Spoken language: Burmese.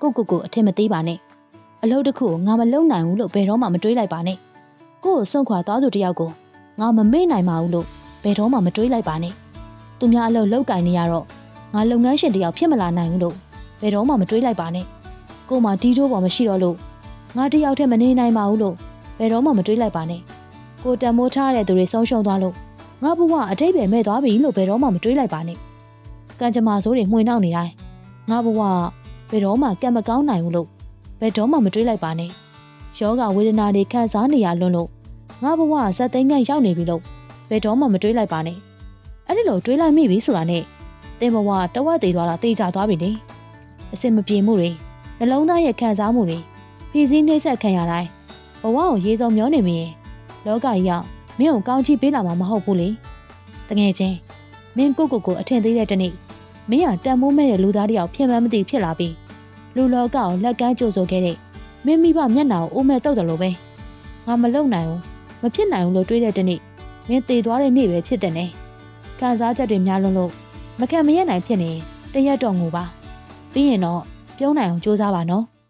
ကိုကိုကိုအထင်မသေးပါနဲ့အလုပ်တစ်ခုကိုငါမလုပ်နိုင်ဘူးလို့ဘယ်တော့မှမတွေးလိုက်ပါနဲ့ကို့ကိုစွန့်ခွာသွားသူတစ်ယောက်ကိုငါမမေ့နိုင်ပါဘူးလို့ဘယ်တော့မှမတွေးလိုက်ပါနဲ့သူများအလုပ်လောက်ကင်နေရတော့ငါလုပ်ငန်းရှင်တစ်ယောက်ဖြစ်မလာနိုင်ဘူးလို့ဘယ်တော့မှမတွေးလိုက်ပါနဲ့ကို့မှာဒီတိုးပေါ်မရှိတော့လို့ငါတစ်ယောက်တည်းမနေနိုင်ပါဘူးလို့ဘယ်တော့မှမတွေးလိုက်ပါနဲ့ကိုတန်မိုးထားတဲ့သူတွေဆုံးရှုံးသွားလို့ငါဘဝအတိတ်ပဲမဲ့သွားပြီလို့ဘယ်တော့မှမတွေးလိုက်ပါနဲ့ကံကြမ္မာဆိုးတွေမှွေနှောက်နေတိုင်းငါဘဝ ဘယ်တော့မှကံမကောင်းနိုင်ဘူးလို့ဘယ်တော့မှမတွေးလိုက်ပါနဲ့ယောဂဝေဒနာတွေခံစားနေရလွန်းလို့ငါဘဝဇက်သိန်းကရောက်နေပြီလို့ဘယ်တော့မှမတွေးလိုက်ပါနဲ့အဲ့ဒီလိုတွေးလိုက်မိပြီဆိုတာနဲ့တင်ဘဝတဝက်သေးသွားတာတေချာသွားပြီလေအစင်မပြေမှုတွေနှလုံးသားရဲ့ခံစားမှုတွေဖြည့်စည်းနှိမ့်ဆက်ခံရတိုင်းဘဝကိုရေစုံမျောနေမရင်လောကကြီးရောက်မင်းကိုကောင်းချီးပေးလာမှာမဟုတ်ဘူးလေတကယ်ချင်းမင်းကိုကိုကိုအထင်သေးတဲ့တနေ့ မင်းဟာတန်မိုးမဲ့တဲ့လူသားတစ်ယောက်ဖြစ်မှန်းမသိဖြစ်လာပြီးလူလောကကိုလက်ကမ်းကြိုဆိုခဲ့တဲ့မင်းမိဘမျက်နှာကိုအိုးမဲ့တုတ်တယ်လို့ပဲငါမလုံနိုင်ဘူးမဖြစ်နိုင်ဘူးလို့တွေးတဲ့တနေ့မင်းတည်သွားတဲ့နေ့ပဲဖြစ်တဲ့နဲ့ခံစားချက်တွေများလွန်းလို့မခံမရနိုင်ဖြစ်နေတရက်တော့ငိုပါပြီးရင်တော့ပြုံးနိုင်အောင်စူးစမ်းပါနော်